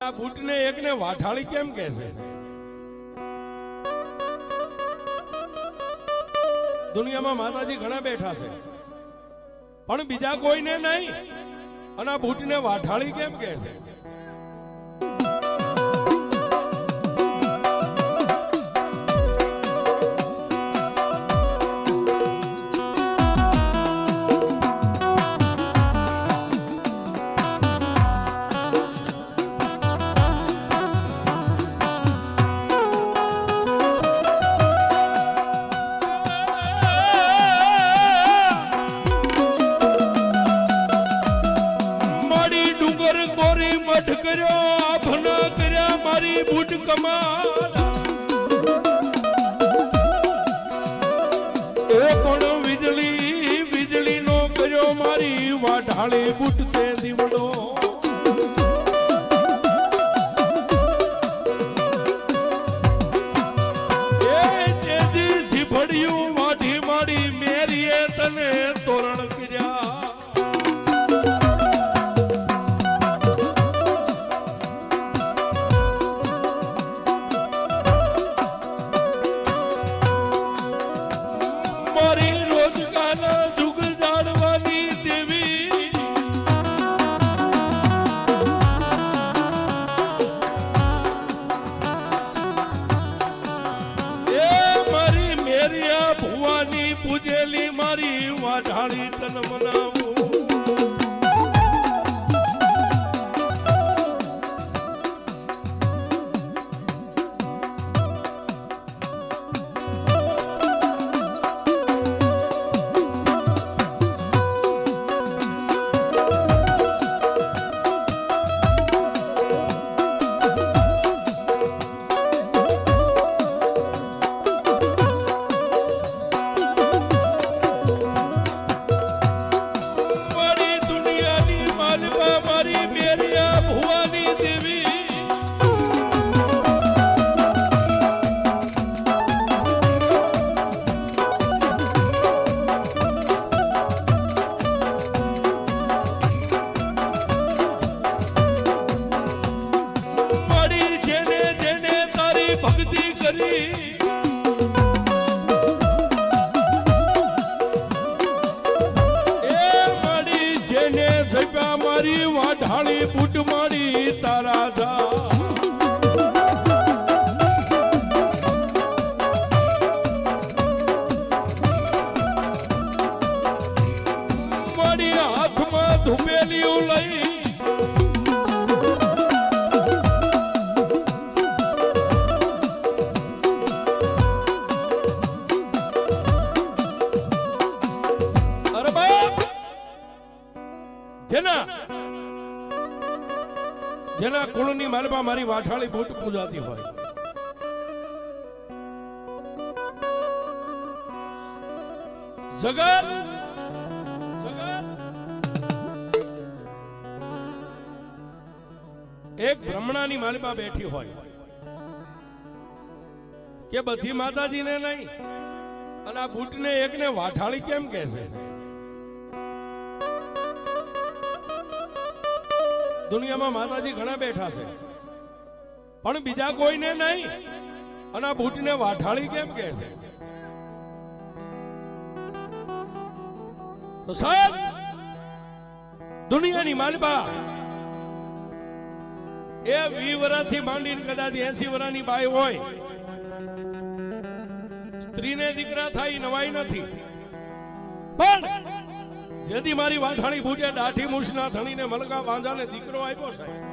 આ બૂટને એકને વાઠાળી કેમ કે છે? દુનિયામાં માતાજી ઘણા બેઠા છે. પણ બીજા કોઈને નહીં. અને આ બૂટને વાઠાળી કેમ કે છે? એ પણ વીજળી વીજળીનો કર્યો મારી વાઢાળી બૂટ તે દીવડો. જેના કુળની માલમાં મારી વાઠાળી બૂટ પૂજાતી હોય. જગત એક બ્રહ્મણાની માલમાં બેઠી હોય. કે બધી માતાજીને નહીં, અને આ બૂટને એકને વાઠાળી કેમ કે છે? દુનિયામાં માતાજી ઘણા બેઠા છે. પણ બીજા કોઈને નહીં. અને આ બૂટને વાઠાળી કેમ કે છે? તો સાહેબ, દુનિયાની માલબા એ વી વરાથી માંડીને કદાચ એસી વરાની બાઈ હોય. સ્ત્રીને દીકરા થાય, નવાઈ નથી. પણ જેથી મારી વાંઠાણી ભૂજે દાઢી મૂછના ધણીને મલકા વાંજાને દીકરો આપ્યો સાહેબ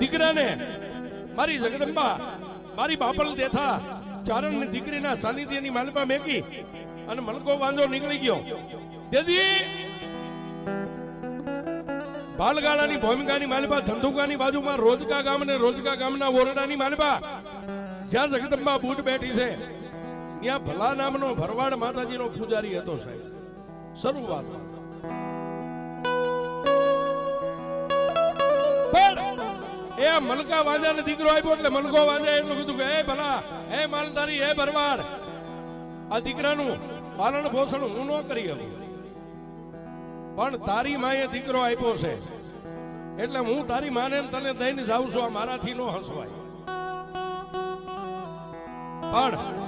દીકરાને મારી જગદંબા, મારી બાપલ દેથા ચારણની દીકરીના સાનિધ્યની માલપા મેકી અને મલકો વાંજો નીકળી ગયો. દેદી બાલગાળાની ભૂમિકાની માલપા ધંધુકાની બાજુમાં રોજકા ગામ અને રોજકા ગામના ઓરડાની માલપા જ્યાં જગદંબા બૂટ બેઠી છે, ત્યાં ભલા નામનો ભરવાડ માતાજીનો પૂજારી હતો સાહેબ. શરૂઆત એ મલકા વાંજાને દીકરો આપ્યો એટલે મલકો વાંજા એટલું કીધું કે, એ ભલા, એ માલધારી, એ ભરવાડ. આ દીકરાનું પાલન પોષણ હું ન કરી શકું. પણ તારી માએ દીકરો આપ્યો છે, એટલે હું તારી માને તને દઈને જાઉં છું, આ મારાથી નો હસવાય. પણ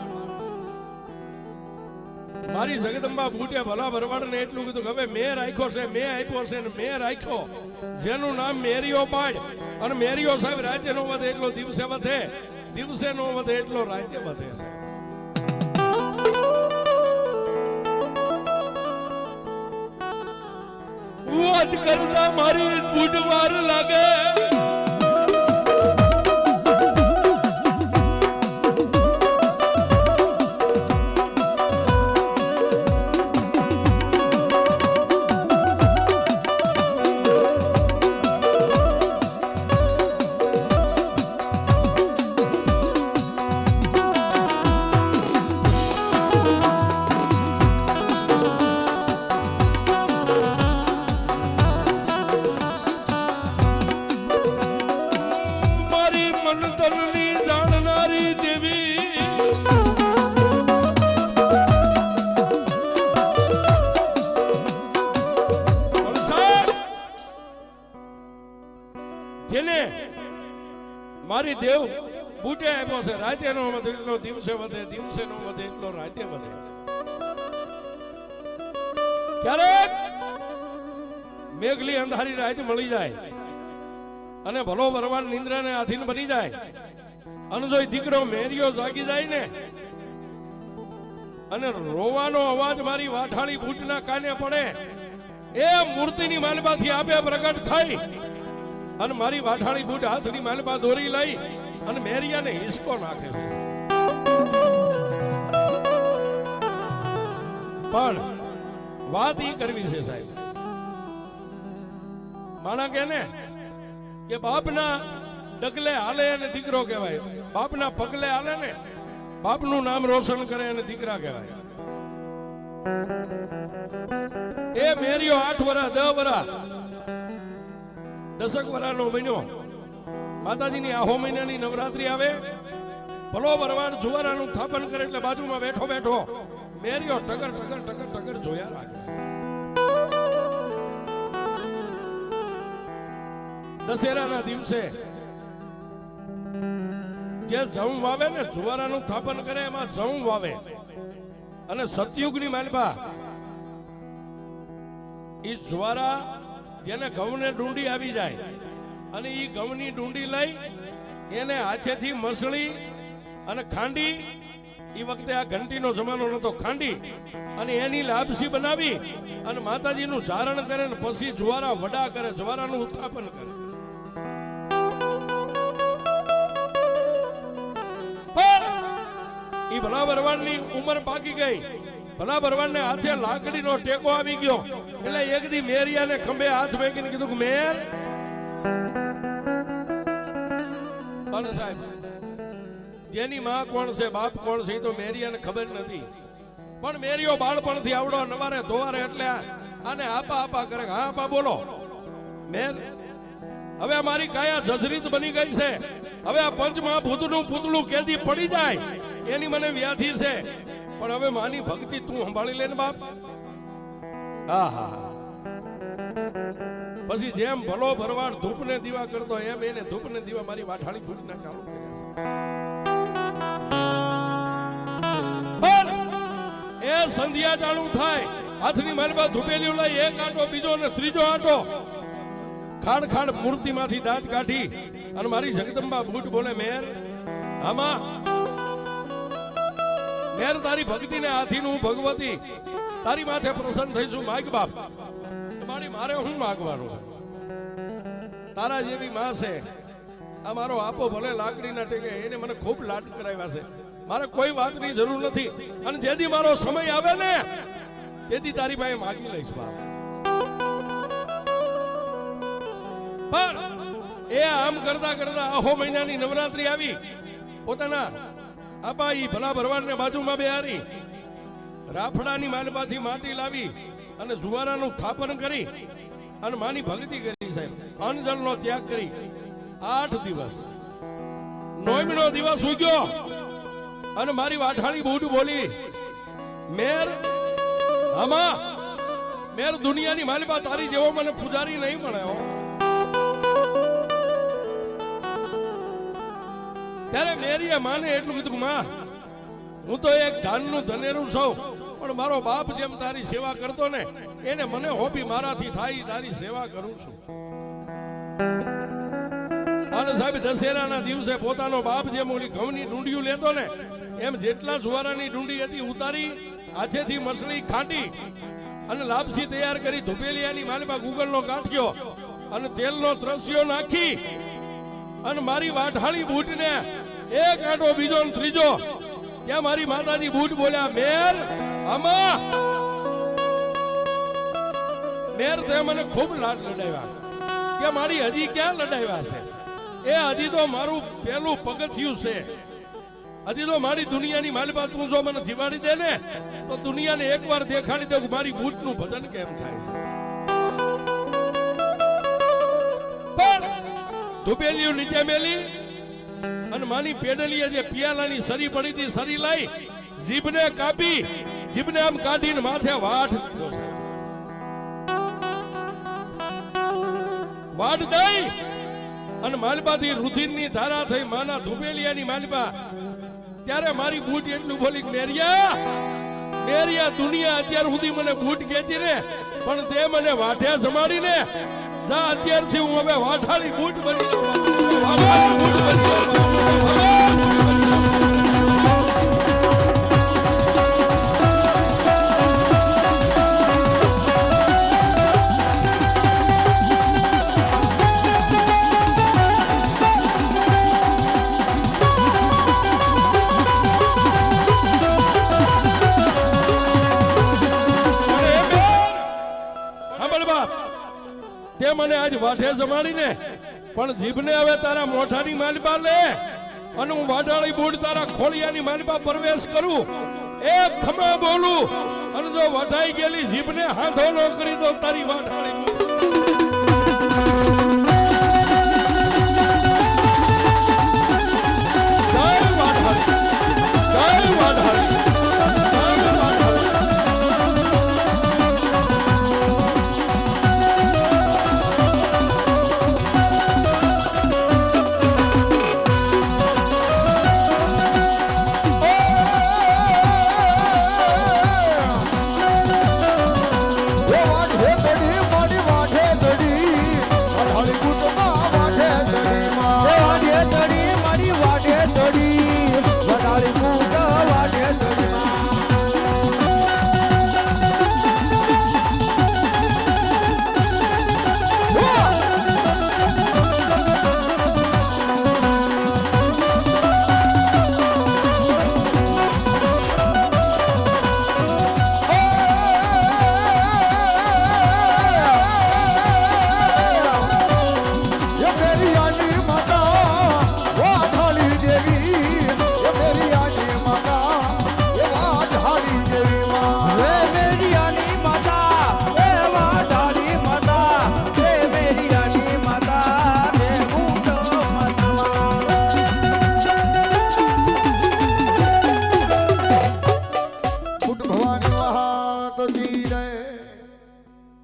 મારી જગદંબા બુટિયા ભલા ભરવાડ ને એટલું કીધું હવે મેં રાખ્યો છે, મેં આપ્યો છે મેં રાખ્યો. જેનું નામ મેરીઓ પાડ. અને મેરીઓ સાહેબ, રાજ્ય નો વધે એટલો દિવસે વધે. દિવસે નો વધે એટલો રાજ્ય વધે છે. વાત કરતા મારી બુધવાર લાગે. છે રાજ્ય નો વધે, એટલો દિવસે વધે, દિવસે નો વધે, એટલો રાજ્ય વધે. ક્યારેક મેઘલી અંધારી રાત મળી જાય અને ભલો ભરવાડ નિંદ્રાને આધીન બની જાય. અને જો દીકરો મેરિયો જાગી જાય ને, અને રોવાનો અવાજ મારી વાઠાળી બૂટના કાને પડે, એ મૂર્તિની માલબાથી આપે પ્રગટ થઈ અને મારી વાઠાળી બૂટ હાથની માલબા દોરી લઈ અને મેરિયાને હિસકો નાખે છે. પણ વાત ઈ કરવી છે સાહેબ. માણા કે ને કે બાપના ડગલે હાલે અને દીકરો કહેવાય. બાપના પગલે હાલે ને બાપનું નામ રોશન કરે અને દીકરા કહેવાય. એ મેરિયો આઠ વરા દસ વરા દસક વરાનો બન્યો. માતાજીની આહો મહિનાની નવરાત્રી આવે, ભલો ભરવાડ જુવારાનું સ્થાપન કરે એટલે બાજુમાં બેઠો બેઠો મેરિયો ટગર ટગર ટગર ટગર જોયા રાખે. દશેરાના દિવસે જે જવું વાવે ને જુવારાનું સ્થાપન કરે એમાં જવું વાવે. અને સતયુગની માનભા એ જુવારા જેને ઘઉંને ડુંડી આવી જાય અને એ ઘઉંની ડુંડી લઈ એને હાથેથી મસળી અને ખાંડી એ વખતે આ ઘંટીનો જમાનો નતો ખાંડી અને એની લાપસી બનાવી અને માતાજીનું ધારણ કરે ને પછી જુવારા વડા કરે, જુવારાનું ઉત્થાપન કરે. એ ભલા ભરવાડની ઉંમર પાકી ગઈ. ભલા ભરવાડને હાથે લાકડીનો ટેકો આવી ગયો. એટલે એક દી મેરિયાને ખંભે હાથ મેકીને કીધું કે, મેર પણ સાહેબ? જેની માં કોણ છે, બાપ કોણ છે, એ તો મેરિયાને ખબર નથી. પણ મેરિયો બાળપણથી આવડો, નવારે ધોવારે એટલે આને આપા આપા કરે. હા, આપા, બોલો. મેર, હવે મારી કાયા જજરીત બની ગઈ છે. હવે આ પંચમા પૂતળું કેદી પડી જાય. એની મને વ્યાધિ છે. પણ હવે માની ભક્તિ તું સંભાળી લે ને બાપ. હા હા પછી જેમ ભલો ભરવાડ ધૂપને દીવા કરતો, એમ એને ધૂપને દીવા મારી વાઠાળી ભૂતના ચાલુ કર્યા એ સંધ્યા જાણું થાય, હાથની માલમાં ધૂપેલી લઈ એક આંટો, બીજો ને ત્રીજો આંટો. ખાડ ખાડ મૂર્તિમાંથી દાંત કાઢી અને મારી જગદંબા ભૂટ બોલે, મેર, આમાં, મેર તારી ભક્તિને હાથી હું ભગવતી. તારી માથે પ્રસન્ન થઈશું માઇક બાપ. મારી મારે હું માગવાનું? તારા જેવી માં છે. આ મારો આપો ભલે લાકડીના ટેકે, એને મને ખૂબ લાટ કરાવ્યા છે. મારે કોઈ વાતની જરૂર નથી. અને જેથી મારો સમય આવે ને, તેથી તારી પાસે માગી લઈશ, બાપ. પણ એ આમ કરતા કરતા આહો મહિનાની નવરાત્રી આવી. પોતાના આપા ઈ ભલા ભરવાડને બાજુમાં બેહારી. રાફડાની માલબાથી માટી લાવી. અને જુવારાનું સ્થાપન કરી અને માની ભક્તિ કરી સાહેબ. અનજળનો ત્યાગ કરી. આઠ દિવસ. નોમનો દિવસ ઉગ્યો. અને મારી વાઠાળી બૂટ બોલી, મેર, હમા, મેર દુનિયાની માલિબા તારી જેવો મને પૂજારી નહીં મળ્યો ત્યારે મેરીએ માને એટલું કીધું માં, હું તો એક ધાનનું ધનેરું છું. પણ મારો બાપ જેમ તારી સેવા કરતો ને, એને મને હોબી મારાથી થાય, તારી સેવા કરું છું. અને સાહેબ, દશેરાના દિવસે પોતાનો બાપ જેમ ઓલી ઘઉંની ડુંડિયું લેતો ને, એમ જેટલા જુવારાની ડુંડી હતી ઉતારી, હાથેથી મસળી ખાંડી અને લાપસી તૈયાર કરી ધુપેલિયાની માલમાં ગુગલનો ગાંઠ્યો અને તેલનો ત્રસ્યો નાખી અને મારી વાઢાળી બૂટને એક આંટો બીજો ત્રીજો, ત્યાં મારી માતાજી બૂટ બોલ્યા મેર આમાં મેર તે મને ખૂબ લાડ લડાવ્યા કે મારી હજી ક્યાં લડાવ્યા છે? એ હજી તો મારું પહેલું પગથિયું છે. હજી તો મારી દુનિયાની માલબાત હું જો મને જીવાડી દે ને, તો દુનિયાને એકવાર દેખાડી દે મારી બૂટનું ભજન કેમ થાય પણ નીચે મેલી અને માની પેડલીએ જે પિયાલાની સરી પડી હતી, સરી લઈ, જીભને કાપી જીભને આમ કાઢીને માથે વાઢ દીધો છે. વાઢ દઈ અને માલબાથી રુધિરની ધારા થઈ માના ધુપેલિયાની માલબા ત્યારે મારી બૂટ એટલું બોલી મેરિયા મેરિયા, દુનિયા અત્યાર સુધી મને બૂટ કહેતી ને, પણ તે મને વાઢ્યા જમાડીને, જા અત્યારથી હું હવે વાઠાળી બૂટ બની વાઠાળી બૂટ બની તે મને આજ વાઠે જમાડીને. પણ જીભને હવે તારા મોઢાની માલિપા લે અને હું વાઢાળી બૂટ તારા ખોળિયાની માલિપા પ્રવેશ કરું. એક ખમા બોલું અને જો વઢાઈ ગયેલી જીભને હાથો ન કરી દો તારી વાઢાળી